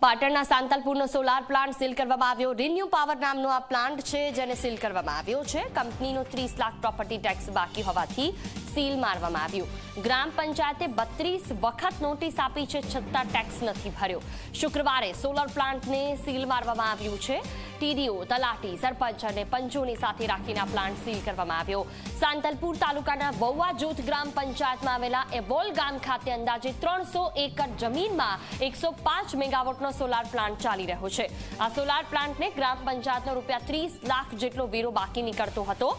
પાટણના સાંતલપુરનો solar plant seal કરવામાં આવ્યો. રિન્યુ પાવર નામનો આ પ્લાન્ટ છે, જેને સીલ કરવામાં આવ્યો છે. કંપનીનો ત્રીસ લાખ પ્રોપર્ટી ટેક્સ બાકી હોવાથી સીલ મારવામાં આવ્યું. ગ્રામ પંચાયતે બત્રીસ વખત નોટિસ આપી છે, છતાં ટેક્સ નથી ભર્યો. શુક્રવારે સોલર પ્લાન્ટને સીલ મારવામાં આવ્યું છે. ટીડીઓ તલાટી, સરપંચ અને પંચોની સાથે રાખીને પ્લાન્ટ સીલ કરવામાં આવ્યો. સાંતલપુર તાલુકાના વૌવા જૂથ ગ્રામ પંચાયતમાં આવેલા એબોલ ગામ ખાતે અંદાજે ત્રણસો એકર જમીનમાં એકસો પાંચ મેગાવોટનો સોલાર પ્લાન્ટ ચાલી રહ્યો છે. આ સોલાર પ્લાન્ટને ગ્રામ પંચાયતનો રૂપિયા ત્રીસ લાખ જેટલો વેરો બાકી નીકળતો હતો.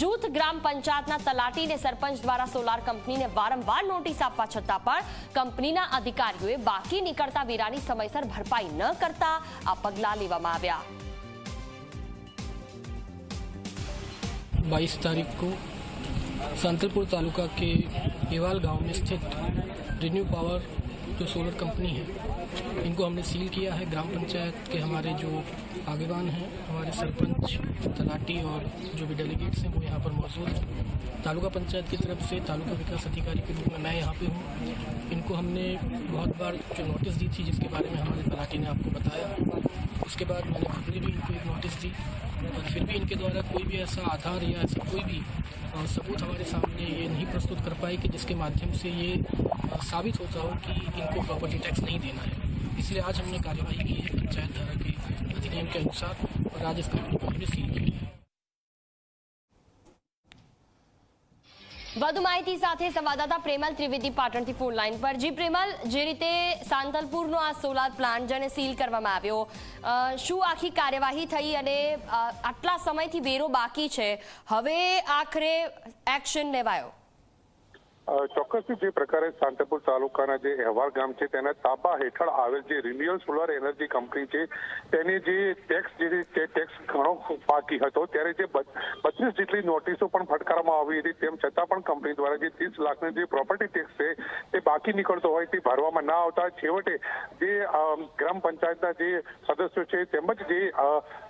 જૂથ ગ્રામ પંચાયતના તલાટી અને સરપંચ દ્વારા સોલાર કંપનીને વારંવાર નોટિસ આપવા છતાં પણ કંપનીના અધિકારીઓએ બાકી નીકળતા વેરાની સમયસર ભરપાઈ ન કરતા આ પગલાં લેવામાં આવ્યા. 22 तारीख को सांतलपुर तालुका के एवाल गाँव में स्थित रिन्यू पावर जो सोलर कंपनी है, इनको हमने सील किया है। ग्राम पंचायत के हमारे जो आगेवान हैं, हमारे सरपंच, तलाटी और जो भी डेलीगेट्स हैं, वो यहाँ पर मौजूद हैं। तालुका पंचायत की तरफ़ से तालुका विकास अधिकारी के रूप में मैं यहाँ पे हूँ। इनको हमने बहुत बार जो नोटिस दी थी, जिसके बारे में हमारे तलाटी ने आपको बताया उसके बाद मैंने खुद ने भी इनको एक नोटिस दी, और फिर भी इनके द्वारा कोई भी ऐसा आधार या ऐसा कोई भी सबूत हमारे सामने ये नहीं प्रस्तुत कर पाए कि जिसके माध्यम से ये साबित होता हो कि इनको प्रॉपर्टी टैक्स नहीं देना है। इसलिए आज हमने कार्यवाही की है, पंचायत धारा के अधिनियम के अनुसार, और आज इस कंपनी को सील है। વધુ માહિતી સાથે સંવાદદાતા પ્રેમલ ત્રિવેદી પાટણથી ફોન લાઈન પર. જી પ્રેમલ, જે રીતે સાંતલપુરનો આ સોલાર પ્લાન્ટ જેને સીલ કરવામાં આવ્યો શું આખી કાર્યવાહી થઈ અને આટલા સમયથી વેરો બાકી છે? હવે આખરે એક્શન લેવાયો. ચોક્કસથી જે પ્રકારે શાંતિપુર તાલુકાના જે અહેવાલ ગામ છે, તેના તાબા હેઠળ આવેલ જે રિન્યુઅલ સોલર એનર્જી કંપની છે, તેની જે ટેક્સ જે ટેક્સ ઘણો બાકી હતો. ત્યારે જે બત્રીસ જેટલી નોટિસો પણ ફટકારવામાં આવી હતી, તેમ છતાં પણ કંપની દ્વારા જે ત્રીસ લાખની જે પ્રોપર્ટી ટેક્સ છે, તે બાકી નીકળતો હોય તે ભરવામાં ના આવતા. છેવટે જે ગ્રામ પંચાયતના જે સદસ્યો છે, તેમજ જે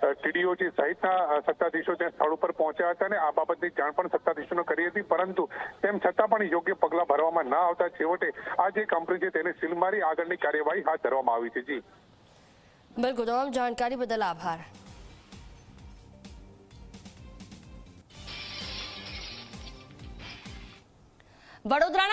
ટીડીઓ છે સહિતના સત્તાધીશો ત્યાં સ્થળ ઉપર પહોંચ્યા હતા અને આ બાબતની જાણ પણ સત્તાધીશોને કરી હતી. પરંતુ તેમ છતાં પણ યોગ્ય પગલાં ભરવામાં ના આવતા છેવટે આ જે કંપની છે તેને સીલ મારી આગળની કાર્યવાહી હાથ ધરવામાં આવી છે. જી. બિલકુલ તમામ જાણકારી બદલ આભાર. વડોદરાના